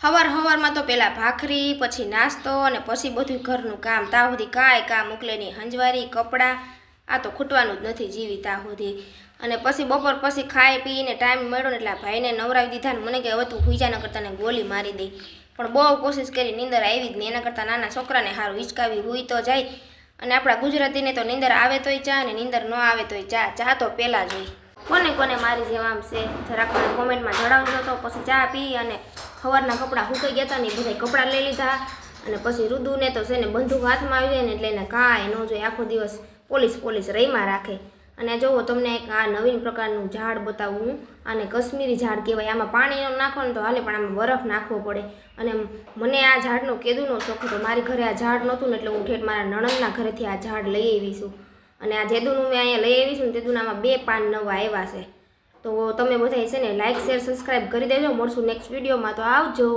સવાર સવારમાં તો પહેલાં ભાખરી, પછી નાસ્તો અને પછી બધું ઘરનું કામ. ત્યાં સુધી કાંઈ કામ મોકલે નહીં. હંજવારી, કપડાં, આ તો ખૂટવાનું જ નથી જીવી ત્યાં સુધી. અને પછી બપોર પછી ખાઈ પીને ટાઈમ મળ્યો ને એટલે ભાઈને નવરાવી દીધા ને મને કે હવે તું હુઈજા ન કરતા ને ગોલી મારી દઈ પણ બહુ કોશિશ કરી, નીંદર આવી જ ને એના કરતાં નાના છોકરાને સારું હિંચકાવી હોય તો જાય. અને આપણા ગુજરાતીને તો નીંદર આવે તોય ચા અને નીંદર ન આવે તોય ચા. ચા તો પહેલાં જોઈ. કોને કોને મારી જેવા આમ છે? જરાક મને કોમેન્ટમાં જણાવજો તો પછી ચા પી અને સવારના કપડાં સુકાઈ ગયા હતા ને બધા કપડાં લઈ લીધા અને પછી રુદુને તો છે ને બંદૂક હાથમાં આવી જાય ને એટલે એને કાંઈ ન જોઈએ. આખો દિવસ પોલીસ પોલીસ રહીમાં રાખે. અને જુઓ તમને એક આ નવીન પ્રકારનું ઝાડ બતાવું હું. આને કશ્મીરી ઝાડ કહેવાય. આમાં પાણી નાખો ને તો હાલે, પણ આમાં બરફ નાખવો પડે. અને મને આ ઝાડનો કેદુનો શોખ હતો. મારી ઘરે આ ઝાડ નહોતું ને એટલે હું ઠેઠ મારા નણંદના ઘરેથી આ ઝાડ લઈ આવીશું અને આ જેદુનું મેં અહીંયા લઈ આવીશું ને તેદુનામાં બે પાન નવા આવ્યા છે. તો તમે બધાએ છે ને લાઇક શેર સબસ્ક્રાઈબ કરી દેજો. મળશું નેક્સ્ટ વિડીયોમાં તો આવજો.